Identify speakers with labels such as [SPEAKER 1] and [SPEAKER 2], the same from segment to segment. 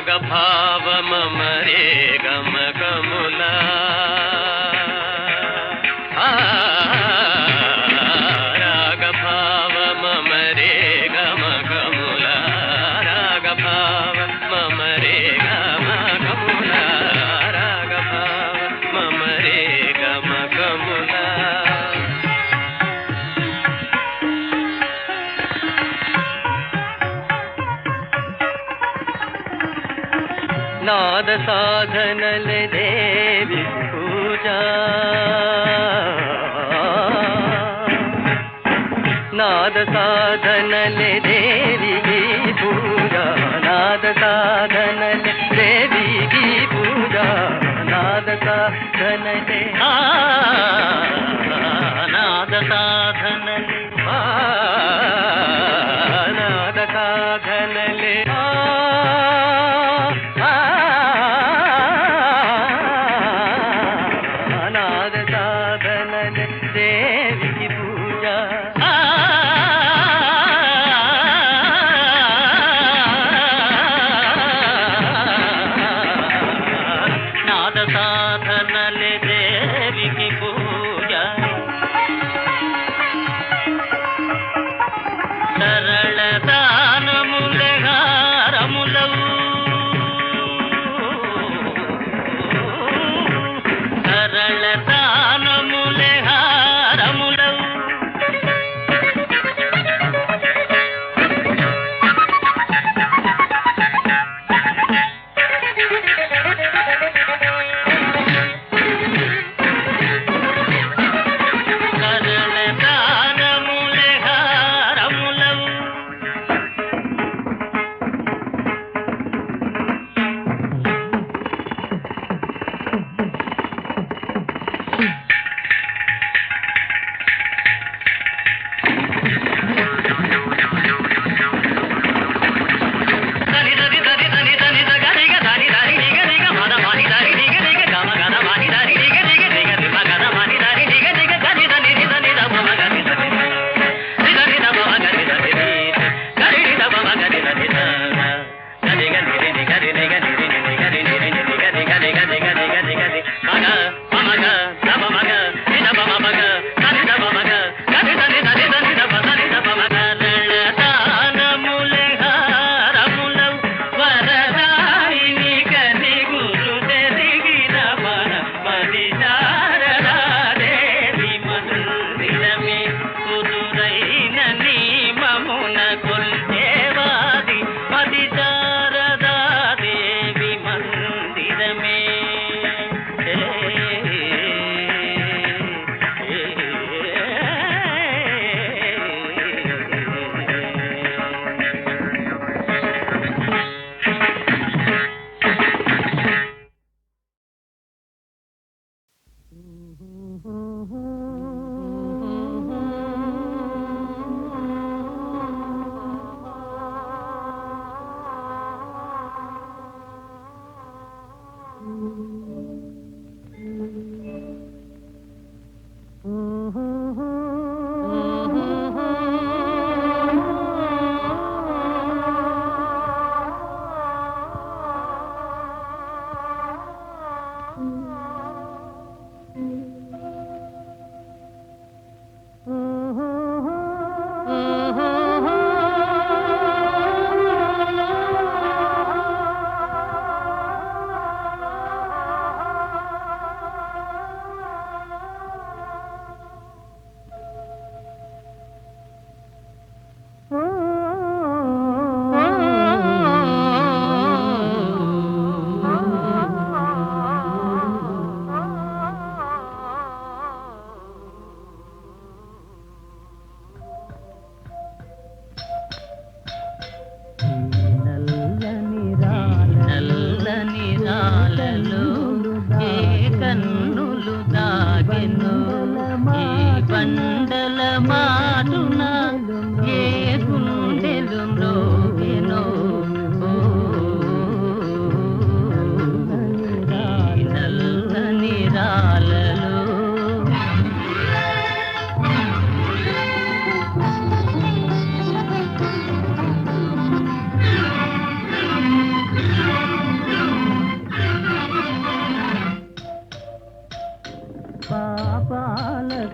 [SPEAKER 1] రాగభావమరే గమకములా ಪಾದ ಸಾಧನಲೆ ದೇವಿ ಪೂಜಾ ನಾದ ಸಾಧನಲೆ ದೇವಿ ಪೂಜಾ ನಾದ ಸಾಧನಲೆ ದೇವಿ ಪೂಜಾ ನಾದ ಸಾಧನಲೆ ಆ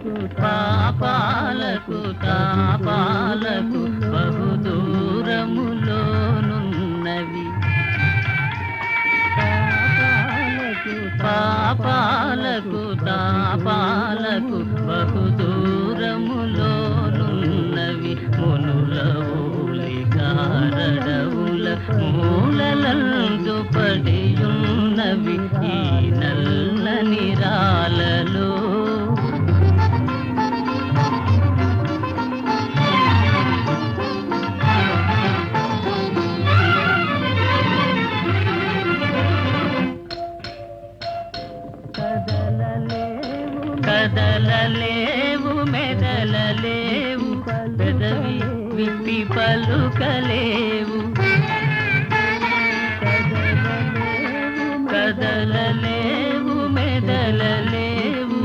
[SPEAKER 1] పాపాలకు పాపాలకు తాపాలకు బహు దూరములోనున్నవి. పాపాలకు తాపాలకు బహు దూరములోనున్నవి. మునుల కారడవుల మూలలందు పడియున్నవి. ఈ నల్లని రాలలో పలుకలేవు పెదవి విప్పి పలుకలేవు. కదలలేవు మెదలలేవు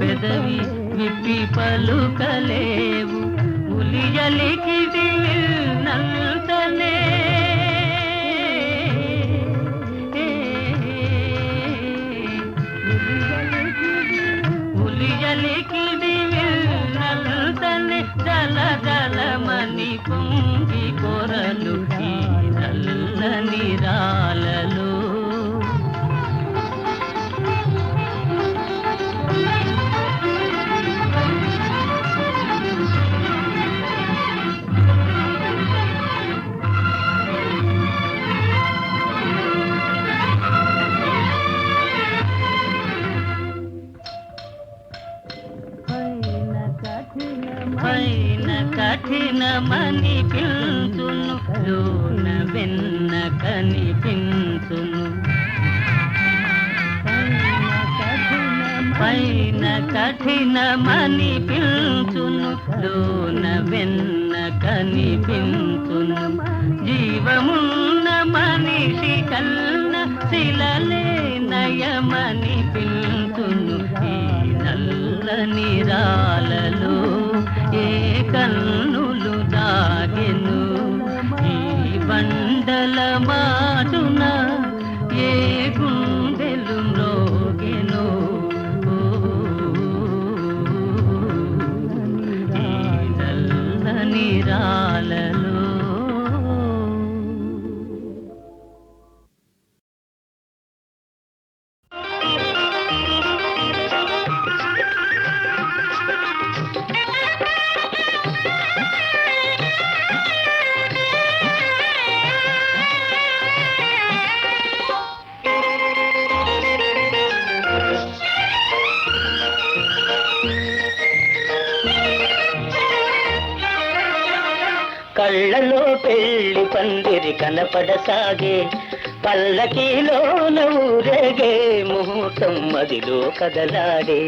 [SPEAKER 1] పెదవి విప్పి పలుకలేవు. పులియలికి నల్ల దినమని పిల్చును లోన వెన్న కనిపించును పైన కఠినమని పిల్చును లోన వెన్న కనిపించును జీవమున్న మనిషి కన్న శిలలే నయమని పిల్చును ఈ నల్ల నిరాలలో ఏ కన్ను மாமா పడసాగే కనపడసాగే పల్లకీలోన ఊరేగే ముహూర్తం మదిలో కదలాడే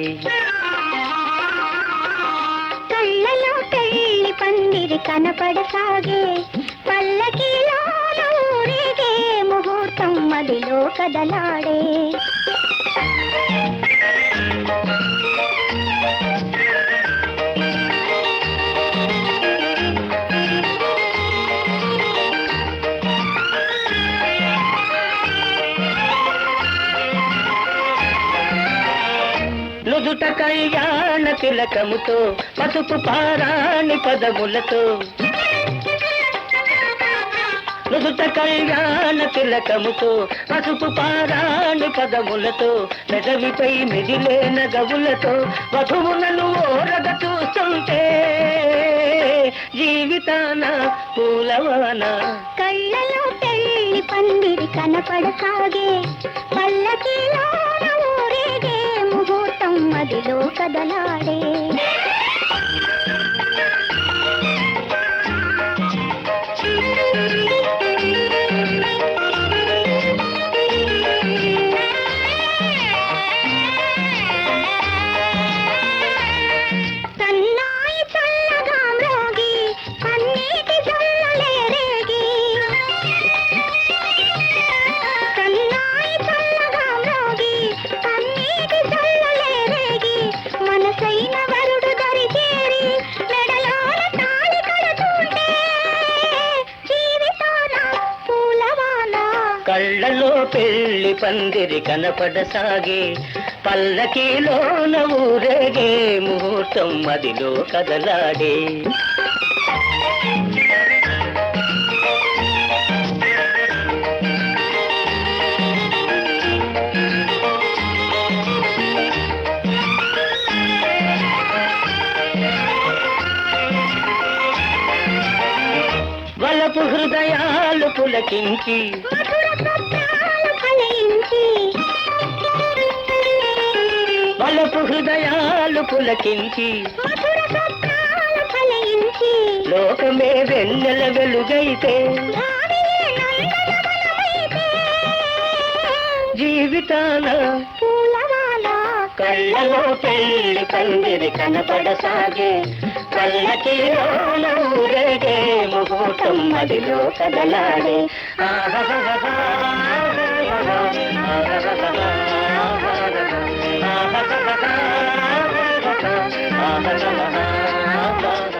[SPEAKER 2] కళ్ళలో పెళ్ళి పందిరి కనపడసాగే పల్లకిలో ఊరేగే ముహూర్తం మదిలో కదలాడే.
[SPEAKER 1] నుదుట కళ్యాణ తిలకముతో పసుపు పారాణి పదములతో. నుదుట కళ్యాణ తిలకముతో పసుపు పారాణి పదములతో పెదవిపై మిదిలే నగవులతో వధువులను ఓరగ చూస్తుంటే జీవితాన పూలవాన
[SPEAKER 2] కళ్ళలో పెళ్ళి పందిరి కనపడసాగే పల్లకిలో మదిలో
[SPEAKER 1] అందరి కనపడసాగే పల్లకీలోన ఊరేగే ముహూర్తం అదిలో కదలాడే. వలపు హృదయాలు పులకించి హృదయాలు పులకించి లోకమే వెన్నెల వెలుగైతే జీవితాన కళ్ళలో పెళ్ళి పందిరి కనపడసాగే కళ్ళకి ఊరేగే ముహూర్తం మదిలో కదలాడే ఆహా
[SPEAKER 2] चला
[SPEAKER 1] है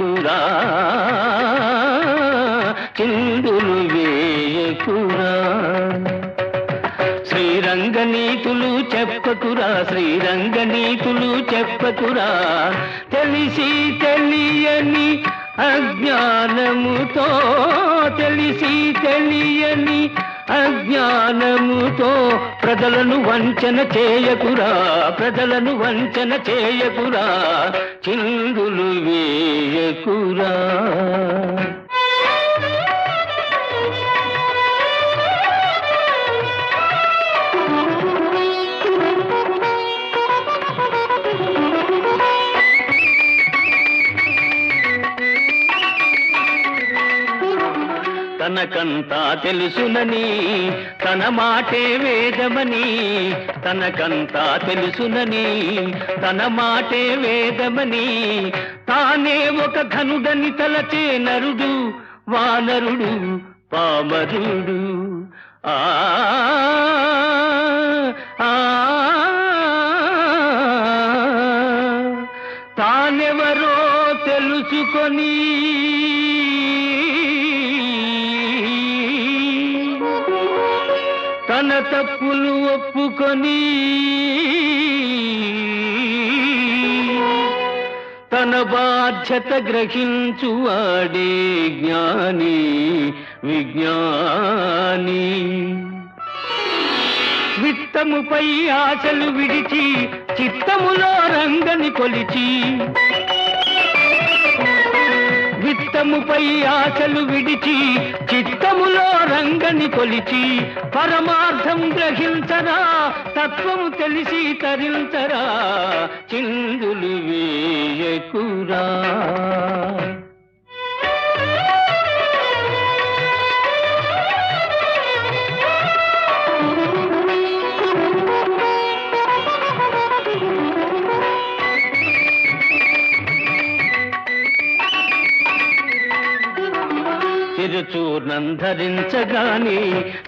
[SPEAKER 1] వేయకురా చిందులు వేయకురా. శ్రీరంగనీతులు చెప్పకురా శ్రీరంగనీతులు చెప్పకురా. తెలిసి తెలియని అజ్ఞానముతో తెలిసి తెలియని అజ్ఞానముతో ప్రజలను వంచన చేయకురా ప్రజలను వంచన చేయకురా చిందులు వేయకురా.
[SPEAKER 3] తనకంతా తెలుసునని తన మాటే వేదమని తనకంతా తెలుసునని తన మాటే వేదమని తానే ఒక ఘనుడని తలచే నరుడు వానరుడు పామరుడు. ఆ ఆ, తప్పులు ఒప్పుకొని తన బాధ్యత గ్రహించువాడే జ్ఞాని విజ్ఞాని. విత్తముపై ఆశలు విడిచి చిత్తములో రంగని కొలిచి విత్తముపై ఆశలు విడిచి చిత్తములో రంగని కొలిచి పరమార్థం గ్రహించరా తత్వము తెలిసి తరించరా చిందులు వేయకురా. తిరుచూర్ణం ధరించగాని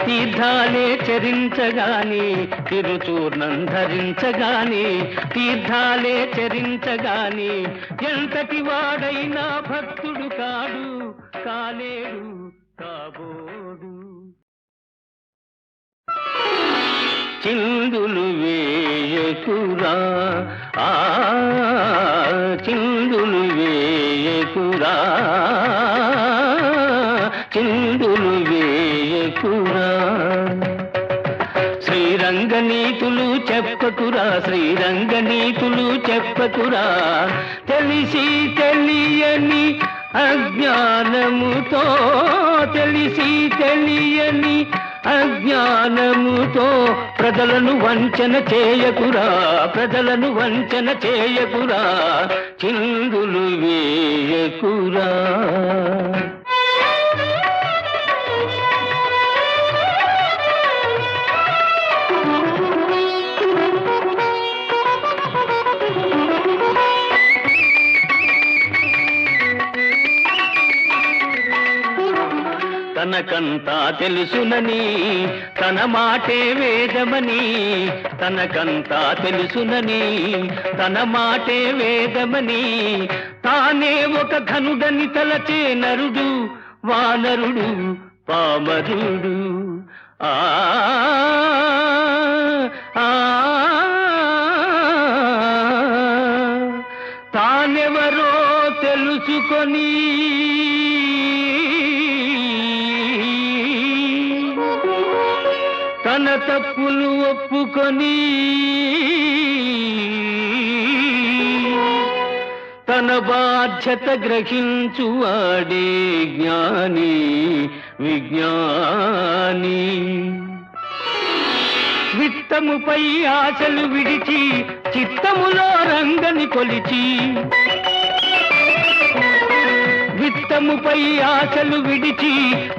[SPEAKER 3] తీర్థాలే చరించగాని తిరుచూర్ణం ధరించగాని తీర్థాలే చరించగాని ఎంతటి వాడైనా భక్తుడు కాడు కాలేడు కాబోడు. చిందులు వేయకురా ఆ చిందులు వేయకురా. చెప్పకురా శ్రీరంగ నీతులు చెప్పకురా. తెలిసి తెలియని అజ్ఞానముతో తెలిసి తెలియని అజ్ఞానముతో ప్రజలను వంచన చేయకురా ప్రజలను వంచన చేయకురా చిందులు వేయకురా. తనకంతా తెలుసునని తన మాటే వేదమని తనకంతా తెలుసునని తన మాటే వేదమని తానే ఒక ఘనుడని తలచే నరుడు వానరుడు పామరుడు. ఆ తప్పులు ఒప్పుకొని తన బాధ్యత గ్రహించువాడే జ్ఞాని విజ్ఞాని. విత్తముపై ఆశలు విడిచి చిత్తములో రంగని కొలిచి విత్తముపై ఆశలు విడిచి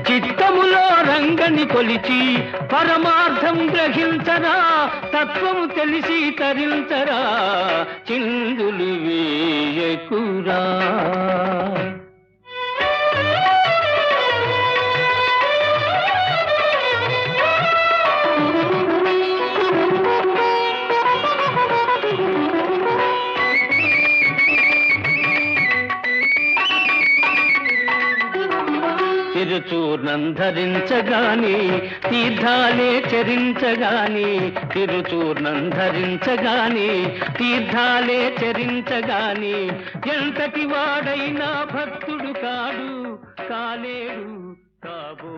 [SPEAKER 3] చిత్తములో రంగని కొలిచి పరమార్థం గ్రహించరా తత్వము తెలిసి తరించరా చిందులు వేయకురా. తిరుచూర్ణం ధరించగాని తీర్థాలే చరించగాని తిరుచూర్ణం ధరించగాని తీర్థాలే చరించగాని ఎంతటి వాడైనా భక్తుడు కాడు కాలేడు కాబో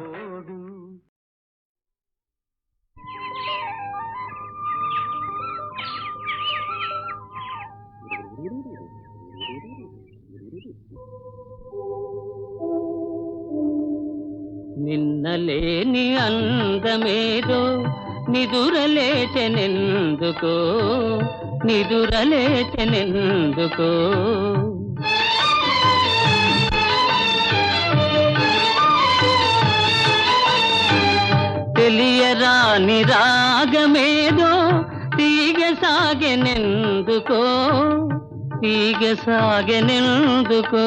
[SPEAKER 3] నిన్నలేని అందమేదో నిదురలేచెనెందుకో? నిదురలేచెనెందుకో?
[SPEAKER 1] తెలియరాని రాగమేదో తీగ సాగెనెందుకో తీగ సాగెనెందుకో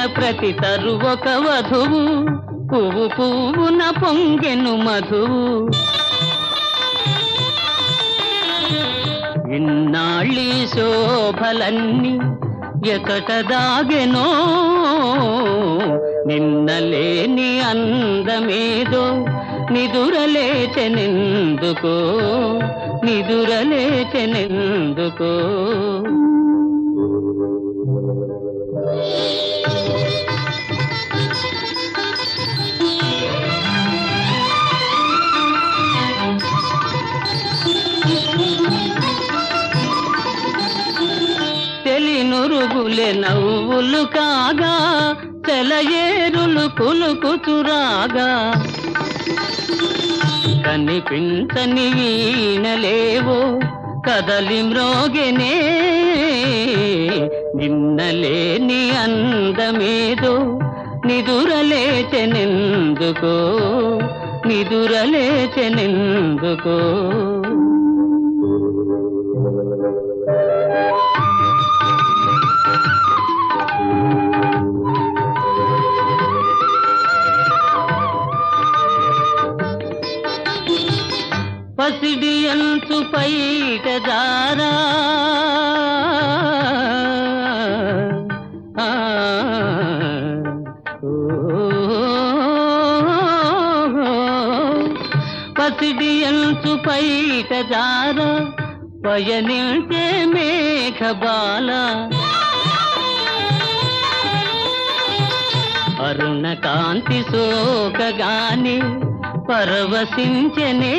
[SPEAKER 1] పూచిన ప్రతి తరు ఒక వధువు. పువ్వు పువ్వున పొంగెను మధువు. ఇన్నాళ్ళి శోభలన్నీ ఎకట దాగెనో. నిన్నలేని అందమేదో నిదురలేచెనెందుకో నిదురలేచెనెందుకో నవ్వులే నవ్వులు కాగా తెలయేరులు కులుకుచురాగా కనిపించని వీణలేవో కదలి మ్రోగెనే. నిన్నలేని అందమేదో నిదురలేచెనెందుకో నిదురలేచెనెందుకో పసిడి అంతు పైట దారా పసిడి అంచు పైట దారా పయనించే మేఘబాల అరుణ కాంతి సోకగానే పరవశించనే.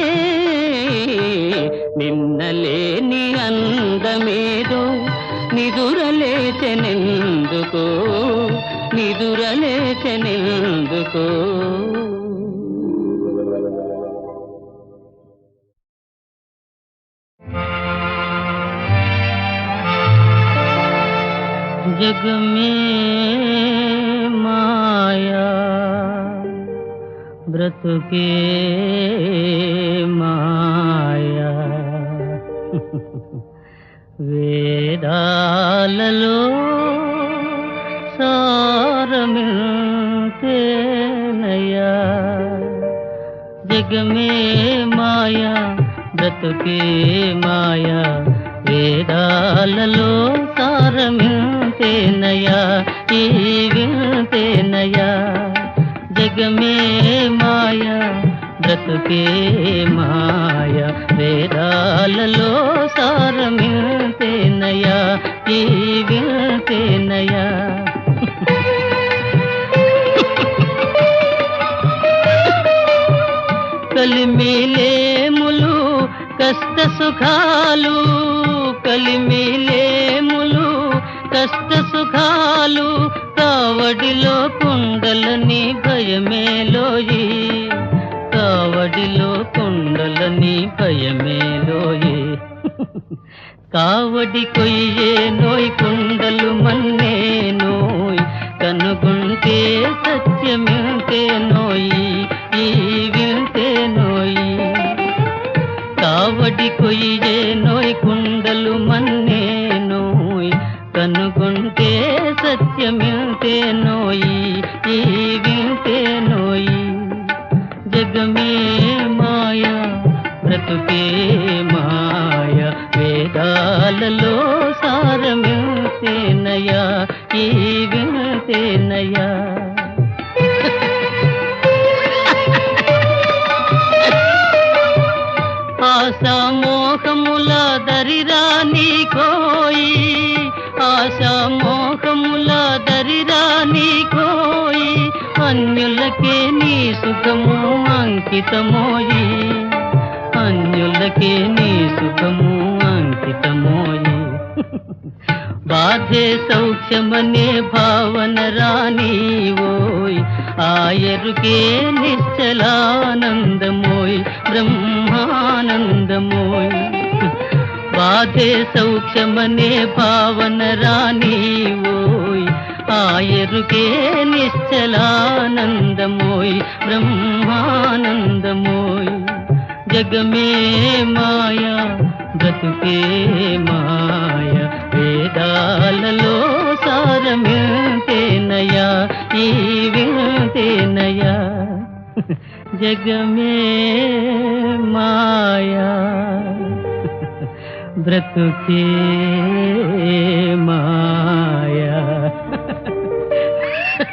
[SPEAKER 1] నిన్నలేని అందమేదో నిదురలేచెనెందుకో నిదురలేచెనెందుకో. జగమే బ్రతుకే మాయా. వేదాలలో సారమితేనయా జగమే మాయా బ్రతుకే మాయా. వేదాలలో సారమితేనయా ఈ వింతేనయా జగమే మాయా బ్రతుకే మాయా వేదాలలో సారమిల్తేనయ్యా ఈ వింతేనయ్యా కలిమిలేములు కష్ట సుఖాలు కలిమిలేములు కష్ట సుఖాలు కావడిలో కుండలని భయమేలోయి. కావడిలో కుండలని భయమేలోయి. కావడి కొయ్యే నోయ్ కుండలు మన్నే నోయ్. కనుగుంటే సత్యమింతే నోయి ఈ వింతే నోయి. కావడి కొయ్యే నోయ్ కుండలు మన్నే నోయ్. కనుగు వింటే నోయి ఈ వింటే నోయి. జగమే మాయా బ్రతుకే మాయా. వేదాలలో సారమితే నయా ఈ వింతేనయా ఆశా మోహముల దరిరాని కోయి. ఆశా మోహముల కోయి అన్యులకే సుఖము అంకితమోయి అన్యులకే నీ సుఖము అంకితమోయి బాధే సౌఖ్యమనే భావన రాని ఓయ్ ఆయరుకే నిశ్చలానందమోయ్ బ్రహ్మానందమోయ్. బాధే సౌఖ్యమనే భావన రాని ఓయ్ ఆయరుకే నిశ్చలానందమోయ్ బ్రహ్మానందమోయ్. జగమే మాయా బ్రతుకే మాయ వేదాలలో సారమితేనయా ఈ వింతేనయా జగమే మాయా బ్రతుకే